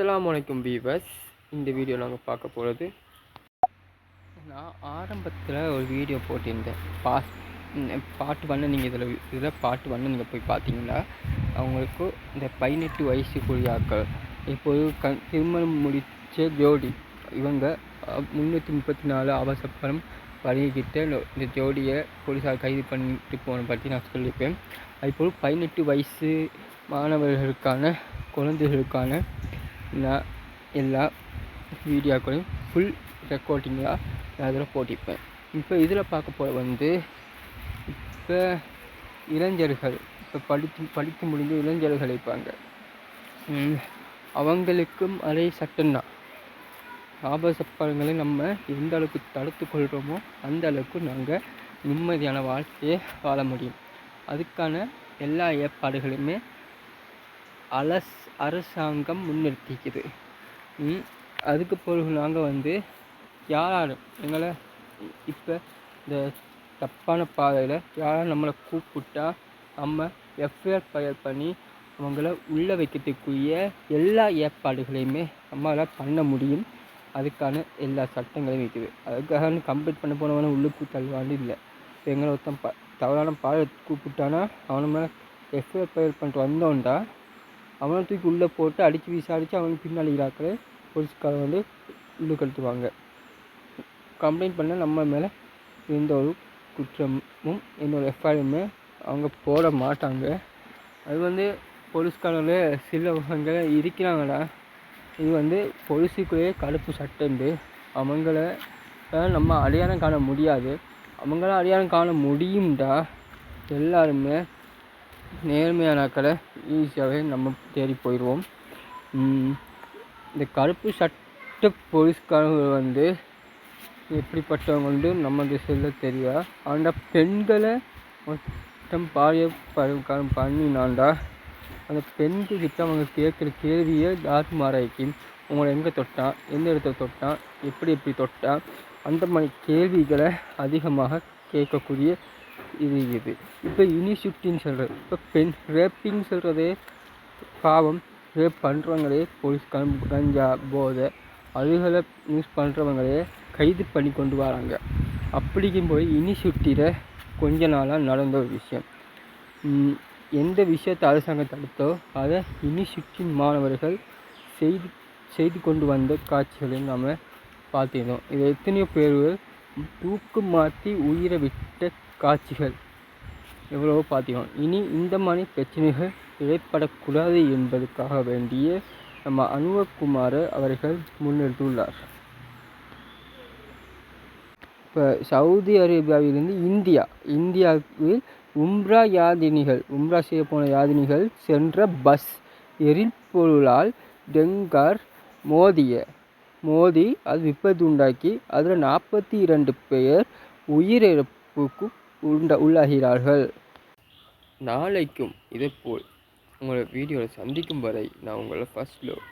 அஸ்லாம் வலைக்கும் பீவர்ஸ் இந்த வீடியோ நாங்கள் பார்க்க போகிறது நான் ஆரம்பத்தில் ஒரு வீடியோ போட்டிருந்தேன். பாஸ் பாட்டு பண்ண நீங்கள் இதில் இதில் பாட்டு பண்ண நீங்கள் போய் பார்த்தீங்கன்னா அவங்களுக்கு இந்த பதினெட்டு வயசுக்குரியாக்கள் இப்போது கண் திருமணம் முடித்த ஜோடி இவங்க முந்நூற்றி முப்பத்தி நாலு அவசப்பரம் வரைகிட்ட இந்த ஜோடியை போலீஸார் கைது பண்ணிட்டு போன பற்றி நான் சொல்லியிருப்பேன். அதுபோல் பதினெட்டு வயசு மாணவர்களுக்கான குழந்தைகளுக்கான நான் எல்லா வீடியோக்களையும் ஃபுல் ரெக்கார்டிங்காக நான் அதில் போட்டிருப்பேன் இப்போ இதில் பார்க்க போகிற வந்து இப்போ இளைஞர்கள் இப்போ படித்து படித்து முடிஞ்ச இளைஞர்கள் இருப்பாங்க அவங்களுக்கும் அதே சட்டம்தான் ஆபாச படங்களை நம்ம எந்த அளவுக்கு தடுத்து கொள்கிறோமோ அந்த அளவுக்கு நாங்கள் நிம்மதியான வாழ்க்கையை வாழ முடியும் அதுக்கான எல்லா ஏற்பாடுகளுமே அலஸ் அரசாங்கம் முன்னிறுத்திக்குது. அதுக்கு பிறகு நாங்கள் வந்து யாரும் எங்களை இப்போ இந்த தப்பான பாதையில் யாரும் நம்மளை கூப்பிட்டா நம்ம எஃப்ஐஆர் ஃபயல் பண்ணி அவங்கள உள்ளே வைக்கிறதுக்குரிய எல்லா ஏற்பாடுகளையுமே நம்மளால் பண்ண முடியும். அதுக்கான எல்லா சட்டங்களையும் இருக்குது அதுக்காக கம்ப்ளீட் பண்ண போனவன உள்ளுக்கு தள்ளுவாண்டு இல்லை. இப்போ எங்களை ஒருத்தன் ப தவறான பாதை கூப்பிட்டானா அவனை மேலே எஃப்ஐஆர் ஃபயல் பண்ணிட்டு வந்தோன்டா அவனை தூக்கி உள்ளே போட்டு அடித்து விசாரித்து அவனுக்கு பின்னாடி இராக்களை போலீஸ்காரன் வந்து உள்ளே கழுத்துவாங்க கம்ப்ளைண்ட் பண்ண நம்ம மேலே எந்த ஒரு குற்றமும் எந்த ஒரு எஃப்ஐஆருமே அவங்க போட மாட்டாங்க. அது வந்து போலீஸ்காரங்களே சிலவங்க இருக்கிறாங்கடா. இது வந்து போலீஸுக்குள்ளேயே கடுப்பு சட்டண்டு அவங்கள நம்ம அடையாளம் காண முடியாது. அவங்கள அடையாளம் காண முடியும்டா. எல்லாருமே நேர்மையானாக்களை ஈஸியாகவே நம்ம தேடி போயிடுவோம். இந்த கருப்பு சட்ட போலீஸ்காரங்க வந்து எப்படிப்பட்டவங்க வந்து நம்ம திசையில் தெரியா? அந்த பெண்களை மொத்தம் பாரிய பருவம் பண்ணினாண்டா? அந்த பெண்கிட்ட அவங்க கேட்குற கேள்வியை தாத்மாராய்க்கு உங்களை எங்கே தொட்டான் எந்த இடத்துல தொட்டான் எப்படி எப்படி தொட்டான் அந்த மாதிரி கேள்விகளை அதிகமாக கேட்கக்கூடிய இது இது. இப்போ இனிஷிப்டின்னு சொல்கிறது இப்போ பெண் ரேப்பிங் சொல்கிறதே பாவம். ரேப் பண்ணுறவங்களே போலீஸ் கஞ்சா போதை அதுகளை யூஸ் பண்ணுறவங்களே கைது பண்ணி கொண்டு வராங்க. அப்படிக்கும் போய் இனிஷிப்டியில் கொஞ்ச நாளாக நடந்த ஒரு விஷயம். எந்த விஷயத்தை அரசாங்கம் தடுத்தோ அதை இனிஷிப்டின் மாணவர்கள் செய்து செய்து கொண்டு வந்த காட்சிகளை நாம் பார்த்துருந்தோம். இதை எத்தனையோ பேர்கள் தூக்கு மாற்றி உயிரை விட்ட காட்சிகள் எவ்வளவோ பார்த்திருக்கோம் இனி இந்த மாதிரி பிரச்சனைகள் ஏற்படக்கூடாது என்பதற்காக வேண்டிய நம்ம அனுவகுமார அவர்கள் முன்னெடுத்துள்ளார். இப்போ சவுதி அரேபியாவிலிருந்து இந்தியா இந்தியாவில் உம்ரா யாதினிகள் உம்ரா செய்ய போன யாதினிகள் சென்ற பஸ் எரிபொருளால் டெங்கார் மோதிய மோதி அது விபத்து உண்டாக்கி அதில் நாற்பத்தி இரண்டு பேர் உயிரிழப்புக்கு உண்ட உள்ளாகிறார்கள். நாளைக்கும் இதேபோல் உங்களை வீடியோவில் சந்திக்கும் வரை நான் உங்களை ஃபர்ஸ்ட் லவ்